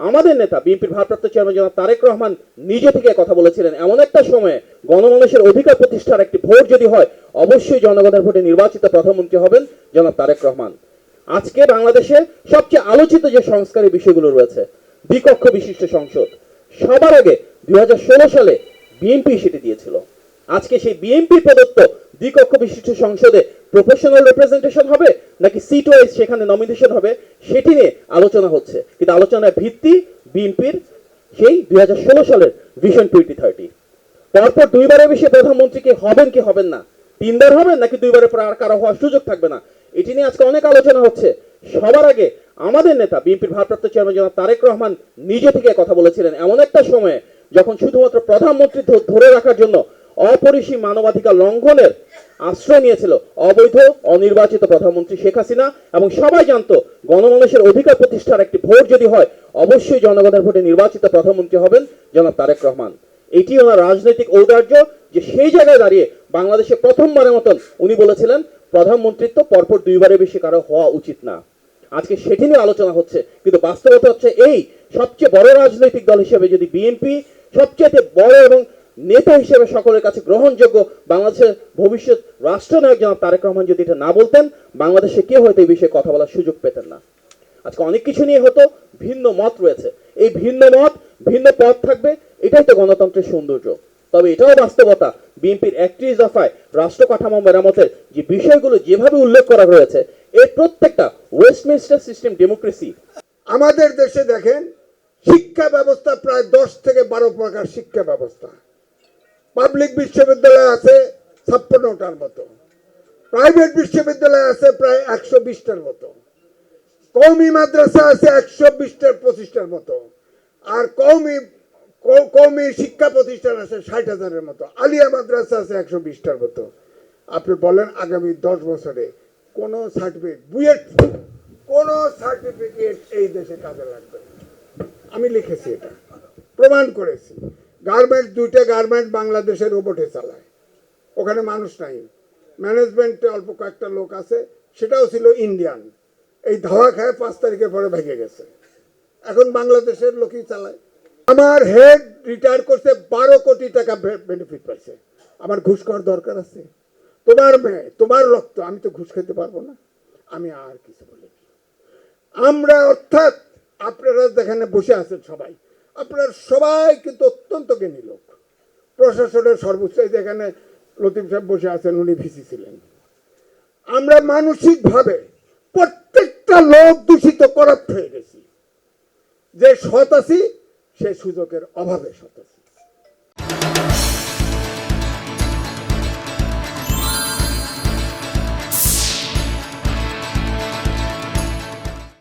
আমাদের নেতা, বিএনপির ভারপ্রাপ্ত চেয়ারম্যান জনাব তারেক রহমান নিজে থেকে কথা বলেছিলেন, এমন একটা সময়ে গণমানুষের অধিকার প্রতিষ্ঠার একটি ভোট যদি হয়, অবশ্যই জনগণের ভোটে নির্বাচিত প্রধানমন্ত্রী হবেন জনাব তারেক রহমান। আজকে বাংলাদেশে সবচেয়ে আলোচিত যে সংস্কারের বিষয়গুলো রয়েছে, দ্বিকক্ষ বিশিষ্ট সংসদ, সবার আগে দুই হাজার ষোলো সালে বিএনপি সেটি দিয়েছিল। আজকে সেই বিএনপি প্রদত্ত দ্বিকক্ষ বিশিষ্ট সংসদে প্রফেশনাল রিপ্রেজেন্টেশন হবে নাকি সিট ওয়াইজ সেখানে নমিনেশন হবে, সেটি নিয়ে আলোচনা হচ্ছে। কিন্তু আলোচনার ভিত্তি বিএনপির সেই দুই সালের ভিশন টোয়েন্টি থার্টি পরপর দুইবারের বেশি প্রধানমন্ত্রী কি হবেন কি হবেন না? তিনবার হবেন নাকি দুইবারের পর আর কারও হওয়ার সুযোগ থাকবে না? এটি নিয়ে আজকে অনেক আলোচনা হচ্ছে। সবার আগে আমাদের নেতা, বিএনপির ভারপ্রাপ্ত চেয়ারম্যান জনাব তারেক রহমান নিজে থেকে কথা বলেছিলেন। এমন একটা সময়ে যখন শুধুমাত্র প্রধানমন্ত্রী ধরে রাখার জন্য অপরিসীম মানবাধিকার লঙ্ঘনের আশ্রয় নিয়েছিল অবৈধ, অনির্বাচিত প্রধানমন্ত্রী শেখ হাসিনা এবং সবাই জানতো গণমানুষের অধিকার প্রতিষ্ঠার একটি ভোট যদি হয়, অবশ্যই জনগণের ভোটে নির্বাচিত প্রধানমন্ত্রী হবেন জনাব তারেক রহমান। এটি ওনার রাজনৈতিক ঔদার্য যে সেই জায়গায় দাঁড়িয়ে বাংলাদেশে প্রথমবারের মতন উনি বলেছিলেন, প্রধানমন্ত্রিত্ব পরপর দুইবারের বেশি কারও হওয়া উচিত না। আজকে সেটি নিয়ে আলোচনা হচ্ছে, কিন্তু বাস্তবতা হচ্ছে এই, সবচেয়ে বড় রাজনৈতিক দল হিসেবে যদি বিএনপি সবচেয়ে বড় এবং নেতা হিসেবে সকলের কাছে গ্রহণযোগ্য বাংলাদেশের ভবিষ্যৎ রাষ্ট্রনায়ক জনাব তারেক রহমান যদি এটা না বলতেন, বাংলাদেশে কেউ হয়তো এই বিষয়ে কথা বলার সুযোগ পেতেন না। আজকে অনেক কিছু নিয়ে হতো ভিন্ন মত রয়েছে। এই ভিন্ন মত, ভিন্ন পথ থাকবে, এটাই তো গণতন্ত্রের সৌন্দর্য। তবে এটাও বাস্তবতা, বিএনপির একত্রিশ দফায় রাষ্ট্র কাঠামো মেরামতের যে বিষয়গুলো যেভাবে উল্লেখ করা হয়েছে এর প্রত্যেকটা ওয়েস্টমিনস্টার সিস্টেম ডেমোক্রেসি আমাদের দেশে দেখেন, শিক্ষা ব্যবস্থা প্রায় দশ থেকে বারো প্রকার শিক্ষা ব্যবস্থা। পাবলিক বিশ্ববিদ্যালয় আছে ছাপ্পান্নটার মতো। প্রাইভেট বিশ্ববিদ্যালয় আছে প্রায় একশো বিশটার মতো। কৌমি মাদ্রাসা আছে একশো বিশটার, পঁচিশটার মতো। আর কৌমি কৌমি শিক্ষা প্রতিষ্ঠান আছে ষাট হাজারের মতো। আলিয়া মাদ্রাসা আছে একশো বিশটার মতো। আপনি বলেন আগামী দশ বছরে কোনো সার্টিফিকেট, বুয়েট, কোনো সার্টিফিকেট এই দেশে কাজে লাগবে আমি লিখেছি এটা। প্রমাণ করেছি। গার্মেন্ট দুইটা গার্মেন্ট বাংলাদেশের রোবটে চালায়। ওখানে মানুষ নাই। ম্যানেজমেন্টে অল্প কয়েকটা লোক আছে, সেটাও ছিল ইন্ডিয়ান এই ধাওয়া খায় পাঁচ তারিখের পরে ভেঙে গেছে। এখন বাংলাদেশের লোকই চালায়। আমার হেড রিটায়ার করছে বারো কোটি টাকা বেনিফিট পাইছে। আমার ঘুষ খাওয়ার দরকার আছে। তোমার মেয়ে, তোমার রক্ত, আমি তো ঘুষ খেতে পারব না। আমি আর কিছু বলি আমরা অর্থাৎ আপনারা যেখানে বসে আছেন সবাই আপনারা সবাই কিন্তু অত্যন্ত জ্ঞানী লোক। প্রশাসনের সর্বোচ্চ এখানে লতিফ সাহেব বসে আছেন, উনি ভিসি ছিলেন। আমরা মানসিকভাবে প্রত্যেকটা লোক দূষিত, করাপ্ট হয়ে গেছি। যে সৎ আছি, সে সুযোগের অভাবে সৎ আছি।